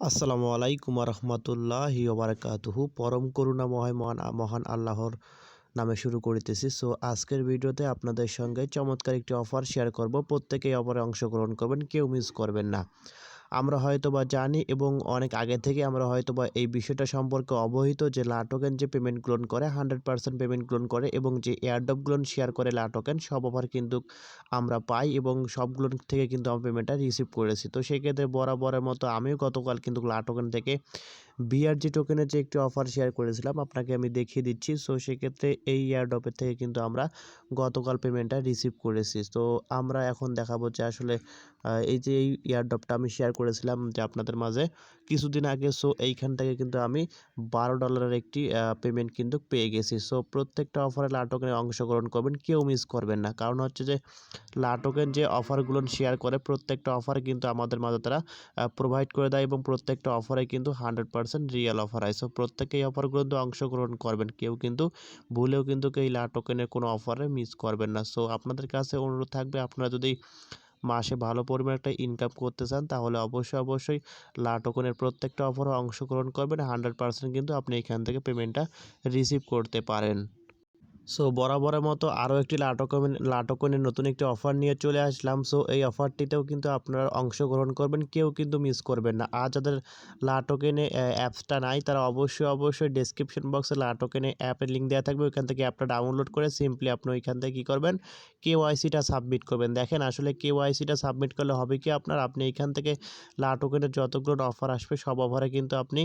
আসসালামু আলাইকুম রহমতুল্লাহ ওবরাকাতুহু পরম করুণা মহান মহান আল্লাহর নামে শুরু করিতেছি। সো, আজকের ভিডিওতে আপনাদের সঙ্গে চমৎকার একটি অফার শেয়ার করব। প্রত্যেকেই অফারে অংশগ্রহণ করবেন, কেউ মিস করবেন না। আমরা হয়তো বা জানি এবং অনেক আগে থেকে আমরা হয়তো বা এই বিষয়টা সম্পর্কে অবহিত যে লাটোকেন যে পেমেন্ট গ্লোন করে হান্ড্রেড পার্সেন্ট পেমেন্ট গ্লোন করে এবং যে এয়ারডপ গ্লোন শেয়ার করে লাটোকেন সব অফার কিন্তু আমরা পাই এবং সবগুলো থেকে কিন্তু আমরা পেমেন্টটা রিসিভ করেছি। তো সেক্ষেত্রে বরাবরের মতো আমিও গতকাল কিন্তু লাটোকেন থেকে বিআরজি টোকেনের যে একটি অফার শেয়ার করেছিলাম, আপনাকে আমি দেখিয়ে দিচ্ছি। সো সেক্ষেত্রে এই এয়ারডপের থেকে কিন্তু আমরা গতকাল পেমেন্টটা রিসিভ করেছি। তো আমরা এখন দেখাবো যে আসলে এই যে এই এয়ারডপটা আমি শেয়ার করেছিলাম যে আপনাদের মাঝে কিছুদিন আগে সো এইখান থেকে কিন্তু আমি বারো ডলারের একটি পেমেন্ট কিন্তু পেয়ে গেছি। সো প্রত্যেকটা অফারে লাটোকেনে অংশগ্রহণ করবেন, কেউ মিস করবেন না। কারণ হচ্ছে যে লাটোকেন যে অফারগুলো শেয়ার করে, প্রত্যেকটা অফার কিন্তু আমাদের মাঝে তারা প্রোভাইড করে দেয় এবং প্রত্যেকটা অফারে কিন্তু হান্ড্রেড পার্সেন্ট রিয়েল অফার হয়। সো প্রত্যেকে এই কিন্তু অংশগ্রহণ করবেন। কেউ কিন্তু ভুলেও কিন্তু এই লাটোকেনের কোনো অফারে মিস করবেন না। সো আপনাদের কাছে অনুরোধ থাকবে, আপনারা যদি মাসে ভালো পরিমাণ একটা ইনকাম করতে চান, তাহলে অবশ্যই অবশ্যই লাটোকনের প্রত্যেকটা অফারে অংশগ্রহণ করবেন। হান্ড্রেড পার্সেন্ট কিন্তু আপনি এখান থেকে পেমেন্টটা রিসিভ করতে পারেন। সো বরাবরের মতো আরও একটি লাটকমেন লাটকনের নতুন একটি অফার নিয়ে চলে আসলাম। সো এই অফারটিতেও কিন্তু আপনারা অংশগ্রহণ করবেন, কেউ কিন্তু মিস করবেন না। আর যাদের লাটকেনে অ্যাপসটা নাই, তারা অবশ্যই অবশ্যই ডিসক্রিপশন বক্সে লাটকেনে অ্যাপের লিঙ্ক দেওয়া থাকবে। ওইখান থেকে অ্যাপটা ডাউনলোড করে সিম্পলি আপনি ওইখান থেকে কী করবেন? কেওয়াইসিটা সাবমিট করবেন। দেখেন, আসলে কেওয়াইসিটা সাবমিট করলে হবে কি আপনার? আপনি এখান থেকে লাটকেনের যতগুলো অফার আসবে, সব অফারে কিন্তু আপনি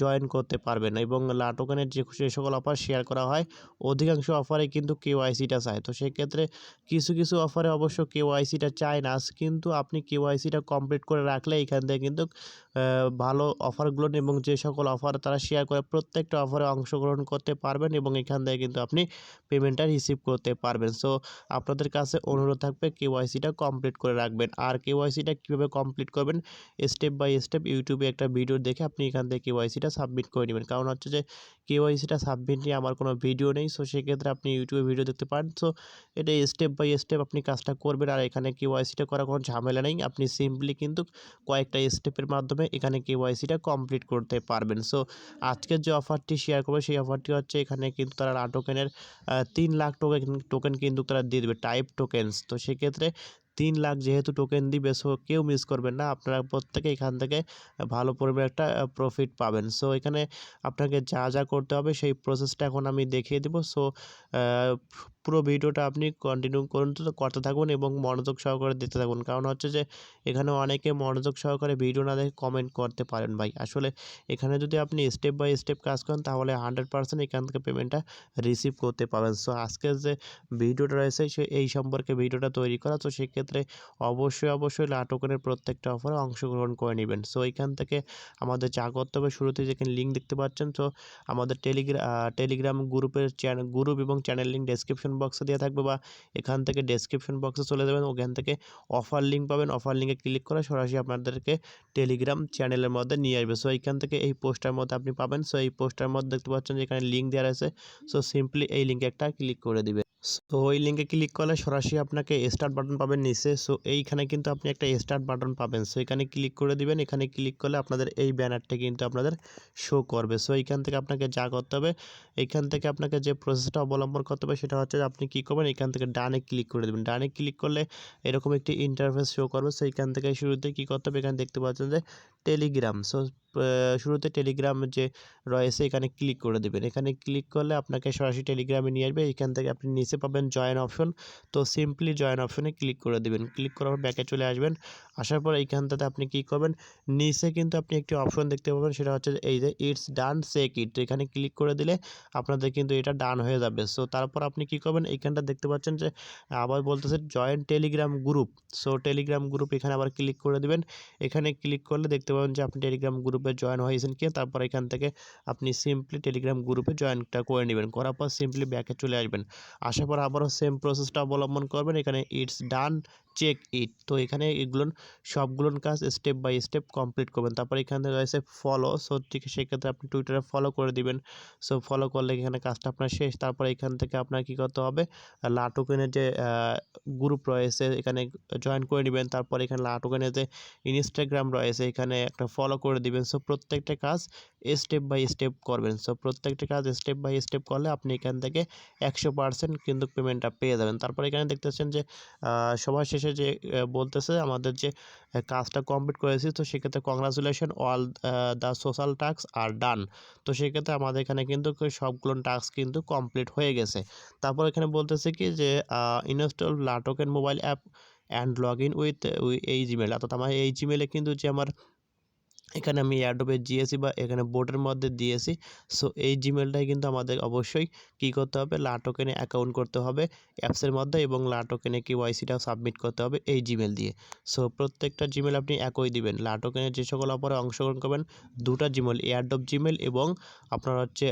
জয়েন করতে পারবেন এবং লাটকেনের যে যে সকল অফার শেয়ার করা হয়, অধিকাংশ অফারে কিন্তু কেওয়াইসিটা চায়। তো সেক্ষেত্রে কিছু কিছু অফারে অবশ্য কেওয়াইসিটা চায় না। কিন্তু আপনি কেওয়াইসিটা কমপ্লিট করে রাখলে এখান থেকে কিন্তু ভালো অফারগুলো এবং যে সকল অফার তারা শেয়ার করে প্রত্যেকটা অফারে অংশগ্রহণ করতে পারবেন এবং এখান থেকে কিন্তু আপনি পেমেন্টটা রিসিভ করতে পারবেন। সো আপনাদের কাছে অনুরোধ থাকবে কেওয়াইসিটা কমপ্লিট করে রাখবেন। আর কেওয়াইসিটা কীভাবে কমপ্লিট করবেন স্টেপ বাই স্টেপ ইউটিউবে একটা ভিডিও দেখে আপনি এখান থেকে কেওয়াইসিটা সাবমিট করে নেবেন। কারণ হচ্ছে যে কেওয়াইসিটা সাবমিট নিয়ে আমার কোনো ভিডিও নেই। সো সেক্ষেত্রে আপনি ইউটিউবে ভিডিও দেখতে পারেন। সো এটা স্টেপ বাই স্টেপ আপনি কাজটা করবেন। আর এখানে কেওয়াইসিটা করার কোনো ঝামেলা নেই। আপনি সিম্পলি কিন্তু কয়েকটা স্টেপের মাধ্যমে এখানে কে কেওয়াইসিটা কমপ্লিট করতে পারবেন। সো আজকের যে অফারটি শেয়ার করবে, সেই অফারটি হচ্ছে এখানে কিন্তু তারা টোকেনের তিন লাখ টোকেন টোকেন কিন্তু তারা দিয়ে দেবে। টাইপ টোকেন্স তো সেক্ষেত্রে তিন লাখ যেহেতু টোকেন দিবে সো কেউ মিস করবেন না। আপনারা প্রত্যেকে এখান থেকে ভালো পরিমাণে একটা প্রফিট পাবেন। সো এখানে আপনাকে যা যা করতে হবে, সেই প্রসেসটা এখন আমি দেখিয়ে দেবো। সো পুরো ভিডিওটা আপনি কন্টিনিউ করুন, তো করতে থাকুন এবং মনোযোগ সহকারে দিতে থাকুন। কারণ হচ্ছে যে, এখানে অনেকে মনোযোগ সহকারে ভিডিও না দেখে কমেন্ট করতে পারেন ভাই। আসলে এখানে যদি আপনি স্টেপ বাই স্টেপ কাজ করেন, তাহলে হান্ড্রেড পার্সেন্ট এখান থেকে পেমেন্টটা রিসিভ করতে পারবেন। সো আজকের যে ভিডিওটা রয়েছে, সে, এই সম্পর্কে ভিডিওটা তৈরি করা। তো সেক্ষেত্রে অবশ্যই অবশ্যই লাটোকনের প্রত্যেকটা অফারে অংশগ্রহণ করে নেবেন। সো এইখান থেকে আমাদের যা করতে হবে, শুরুতে যেখানে লিঙ্ক দেখতে পাচ্ছেন সো আমাদের টেলিগ্রাম টেলিগ্রাম গ্রুপের চ্যানেল গ্রুপ এবং চ্যানেল লিঙ্ক ডেসক্রিপশন বক্সে দেওয়া থাকবে বা এখান থেকে ডেসক্রিপশন বক্সে চলে যাবেন। ওখান থেকে অফার লিঙ্ক পাবেন। অফার লিঙ্কে ক্লিক করে সরাসরি আপনাদেরকে টেলিগ্রাম চ্যানেলের মধ্যে নিয়ে আসবে। সো এইখান থেকে এই পোস্টার মধ্যে আপনি পাবেন। সো এই পোস্টার মধ্যে দেখতে পাচ্ছেন যে এখানে লিঙ্ক দেওয়া রয়েছে। সো সিম্পলি এই লিঙ্কে একটা ক্লিক করে দিবে। সো ওই লিঙ্কে ক্লিক করলে সরাসরি আপনাকে স্টার্ট বাটন পাবেন নিচে। সো এইখানে কিন্তু আপনি একটা স্টার্ট বাটন পাবেন। সো এখানে ক্লিক করে দিবেন। এখানে ক্লিক করলে আপনাদের এই ব্যানারটা কিন্তু আপনাদের শো করবে। সো এইখান থেকে আপনাকে যা করতে হবে, এইখান থেকে আপনাকে যে প্রসেসটা অবলম্বন করতে হবে সেটা হচ্ছে আপনি কী করবেন এখান থেকে ডানে ক্লিক করে দেবেন। ডানে ক্লিক করলে এরকম একটি ইন্টারফেস শো করবে। সো এইখান থেকে শুরুতে কী করতে হবে, এখানে দেখতে পাচ্ছেন যে টেলিগ্রাম সো শুরুতে টেলিগ্রাম যে রয়েছে, এখানে ক্লিক করে দেবেন। এখানে ক্লিক করলে আপনাকে সরাসরি টেলিগ্রামে নিয়ে আসবে। এখান থেকে আপনি নিচে পাবেন জয়েন অপশন তো সিম্পলি জয়েন অপশনে ক্লিক করে দেবেন। ক্লিক করার পর ব্যাকে চলে আসবেন। আসার পর এইখানটাতে আপনি কি করবেন? নিচে কিন্তু আপনি একটি অপশন দেখতে পাবেন। সেটা হচ্ছে এই যে ইটস ডান সেক ইট এখানে ক্লিক করে দিলে আপনাদের কিন্তু এটা ডান হয়ে যাবে। সো তারপর আপনি কি করবেন? এইখানটা দেখতে পাচ্ছেন যে আবার বলতেছে join Telegram group so Telegram group এখানে আবার ক্লিক করে দেবেন। এখানে ক্লিক করলে দেখতে পাবেন যে আপনি টেলিগ্রাম গ্রুপে জয়েন হয়েছেন কি। তারপর এখান থেকে আপনি সিম্পলি টেলিগ্রাম গ্রুপে জয়েনটা করে নেবেন। করার পর সিম্পলি ব্যাকে চলে আসবেন। আসার পর আবারও সেম প্রসেসটা অবলম্বন করবেন। এখানে ইটস ডান চেক ইট তো এখানে এগুলো সবগুলোর কাজ স্টেপ বাই স্টেপ কমপ্লিট করবেন। তারপর এখানে রয়েছে ফলো সো ঠিক সেক্ষেত্রে আপনি টুইটারে ফলো করে দিবেন। সো ফলো করলে এখানে কাজটা আপনার শেষ। তারপর এখান থেকে আপনার কি করতে হবে? লাটুকেনের যে গ্রুপ রয়েছে, এখানে জয়েন করে নেবেন। তারপর এখানে লাটুকেনের যে ইনস্টাগ্রাম রয়েছে, এখানে একটা ফলো করে দিবেন। সো প্রত্যেকটা কাজ স্টেপ বাই স্টেপ করবেন। সো প্রত্যেকটা কাজ স্টেপ বাই স্টেপ করলে আপনি এখান থেকে একশো পার্সেন্ট কিন্তু পেমেন্টটা পেয়ে যাবেন। তারপর এখানে দেখতেছেন যে সবার শেষে যে বলতেছে আমাদের যে কাজটা কমপ্লিট করেছি, তো সেক্ষেত্রে congratulation all the social task R done তো সেক্ষেত্রে আমাদের এখানে কিন্তু সবগুলো টাস্ক কিন্তু কমপ্লিট হয়ে গেছে। তারপর এখানে বলতেছে কি যে install Latoken mobile app and log in with এই জিমেল অর্থাৎ আমার এই জিমেলে কিন্তু যে আমার এখানে আমি অ্যাডোবে দিয়েছি বা এখানে বোর্ডের মধ্যে দিয়েছি। সো এই জিমেলটাই কিন্তু আমাদের অবশ্যই কি করতে হবে? লাটোকেনে অ্যাকাউন্ট করতে হবে অ্যাপসের মধ্যে এবং লাটোকেনে ওয়াইসিটাও সাবমিট করতে হবে এই জিমেল দিয়ে। সো প্রত্যেকটা জিমেল আপনি একই দিবেন। লাটোকেনে যে সকল অপরে অংশগ্রহণ করবেন, দুটা জিমেল এয়ারডপ জিমেল এবং আপনার হচ্ছে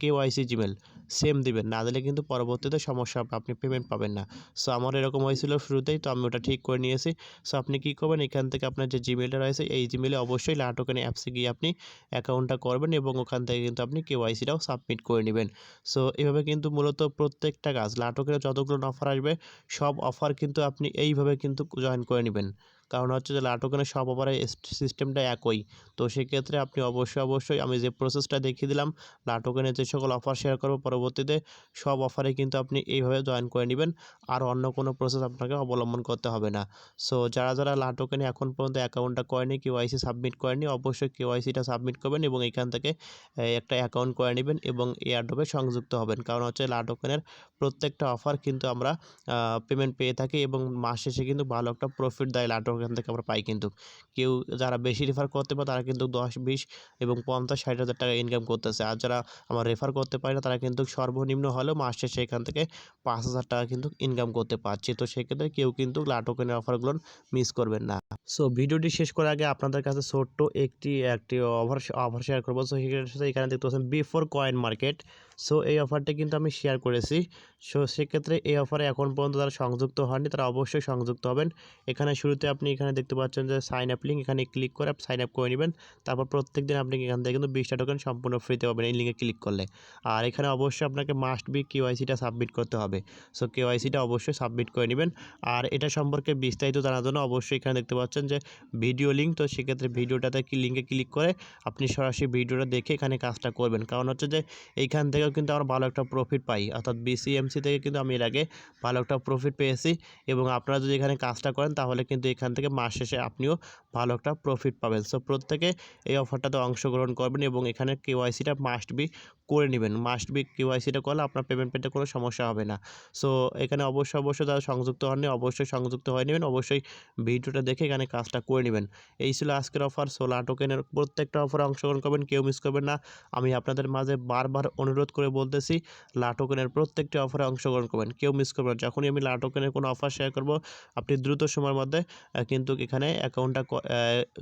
কে ওয়াইসি জিমেল সেম দিবেন, না দিলে কিন্তু পরবর্তীতে সমস্যা আপনি পেমেন্ট পাবেন না। সো আমার এরকম হয়েছিল শুরুতেই, তো আমি ওটা ঠিক করে নিয়েছি। সো আপনি কী করবেন? এখান থেকে আপনার যে জিমেলটা রয়েছে, এই জিমেলে অবশ্যই লাটোকেন অ্যাপসে গিয়ে আপনি অ্যাকাউন্টটা করবেন এবং ওখান থেকে কিন্তু আপনি কেওয়াইসিটাও সাবমিট করে নেবেন। সো এভাবে কিন্তু মূলত প্রত্যেকটা কাজ লাটোকের যতগুলো অফার আসবে, সব অফার কিন্তু আপনি এইভাবে কিন্তু জয়েন করে নেবেন। কারণ হচ্ছে যে লাটোকেনের সব অফারের সিস্টেমটা একই। তো সেক্ষেত্রে আপনি অবশ্যই অবশ্যই আমি যে প্রসেসটা দেখিয়ে দিলাম লাটোকেনের যে সকল অফার শেয়ার করব, পরবর্তীতে সব অফারে কিন্তু আপনি এইভাবে জয়েন করে নেবেন, আর অন্য কোনো প্রসেস আপনাকে অবলম্বন করতে হবে না। সো যারা যারা লাটোকেনে এখন পর্যন্ত অ্যাকাউন্টটা করেনি কেওয়াইসি সাবমিট করেনি, অবশ্যই কেওয়াইসিটা সাবমিট করবেন এবং এখান থেকে একটা অ্যাকাউন্ট করে নেবেন এবং এয়ারড্রপে সংযুক্ত হবেন। কারণ হচ্ছে লাটোকেনের প্রত্যেকটা অফার কিন্তু আমরা পেমেন্ট পেয়ে থাকি এবং মাস শেষে কিন্তু ভালো একটা প্রফিট দেয় লাটোক এখান থেকে আমরা পাই কিন্তু। কেউ যারা বেশি রেফার করতে পারে, তারা কিন্তু দশ, বিশ এবং পঞ্চাশ, ষাট হাজার টাকা ইনকাম করতেছে। আর যারা আমার রেফার করতে পারে না, তারা কিন্তু সর্বনিম্ন হলেও মাস শেষে এখান থেকে পাঁচ হাজার টাকা কিন্তু ইনকাম করতে পারছে। তো সেক্ষেত্রে কেউ কিন্তু লাটোকেনের অফারগুলো মিস করবেন না। সো ভিডিওটি শেষ করার আগে আপনাদের কাছে ছোট্ট একটি একটি অফার অফার শেয়ার করব। সো সেক্ষেত্রে এখানে দেখতে পাচ্ছেন বিফোর কয়েন মার্কেট সো এই অফারটি কিন্তু আমি শেয়ার করেছি। সো সেক্ষেত্রে এই অফারে এখন পর্যন্ত তারা সংযুক্ত হননি, তারা অবশ্যই সংযুক্ত হবেন। এখানে শুরুতে আপনি এখানে দেখতে পাচ্ছেন যে সাইন আপ লিঙ্ক এখানে ক্লিক করে সাইন আপ করে নেবেন। তারপর প্রত্যেক দিন আপনি এখান থেকে কিন্তু বিশটা টোকেন সম্পূর্ণ ফ্রিতে পাবেন এই লিঙ্কে ক্লিক করলে। আর এখানে অবশ্যই আপনাকে মাস্ট বি কেওয়াইসিটা সাবমিট করতে হবে। সো কেওয়াইসিটা অবশ্যই সাবমিট করে নেবেন। আর এটা সম্পর্কে বিস্তারিত জানার জন্য অবশ্যই এখানে দেখতে পাচ্ছেন যে ভিডিও লিঙ্ক, তো সেক্ষেত্রে ভিডিওটাতে কি লিঙ্কে ক্লিক করে আপনি সরাসরি ভিডিওটা দেখে এখানে কাজটা করবেন। কারণ হচ্ছে যে এইখান থেকেও কিন্তু আমরা ভালো একটা প্রফিট পাই। অর্থাৎ বিসিএমসি থেকে কিন্তু আমি এর আগে ভালো একটা প্রফিট পেয়েছি এবং আপনারা যদি এখানে কাজটা করেন তাহলে কিন্তু এখান থেকে মাস শেষে আপনিও ভালো একটা প্রফিট পাবেন। সো প্রত্যেকে এই অফারটাতে অংশগ্রহণ করবেন এবং এখানে কেওয়াইসিটা মাস্ট বি করে নেবেন। মাস্ট বি কেওয়াইসিটা করলে আপনার পেমেন্ট পেতে কোনো সমস্যা হবে না। সো এখানে অবশ্যই অবশ্যই তারা সংযুক্ত হননি, অবশ্যই সংযুক্ত হয়ে নেবেন। অবশ্যই ভিডিওটা দেখে এখানে কাজটা করে নেবেন। এই ছিল আজকের অফার সোলা টোকেনের প্রত্যেকটা অফারে অংশগ্রহণ করবেন, কেউ মিস করবেন না। আমি আপনাদের মাঝে বারবার অনুরোধ করে বলতেছি লাটোকেনের প্রত্যেকটি অফারে অংশগ্রহণ করবেন, কেউ মিস করবেন যখনই আমি লাটোকেনের কোনো অফার শেয়ার করব, আপনি দ্রুত সময়ের মধ্যে কিন্তু এখানে অ্যাকাউন্টটা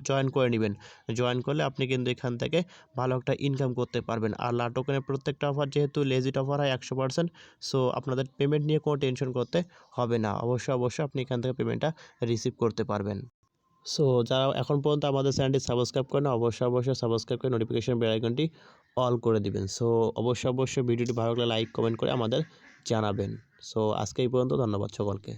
জয়েন করে নেবেন। জয়েন করলে আপনি কিন্তু এখান থেকে ভালো একটা ইনকাম করতে পারবেন। আর লাটোকেনের প্রত্যেকটা অফার যেহেতু লেজিট অফার হয় একশো পার্সেন্ট সো আপনাদের পেমেন্ট নিয়ে কোনো টেনশন করতে হবে না। অবশ্যই অবশ্যই আপনি এখান থেকে পেমেন্টটা রিসিভ করতে পারবেন। সো যারা এখন পর্যন্ত আমাদের চ্যানেলটি সাবস্ক্রাইব করেন, অবশ্যই অবশ্যই সাবস্ক্রাইব করে নোটিফিকেশন বেল আইকনটি অল করে দিবেন। সো অবশ্যই অবশ্যই ভিডিওটি ভালো লাগলে লাইক কমেন্ট করে আমাদের জানাবেন। সো আজকে এই পর্যন্ত, ধন্যবাদ সকলকে।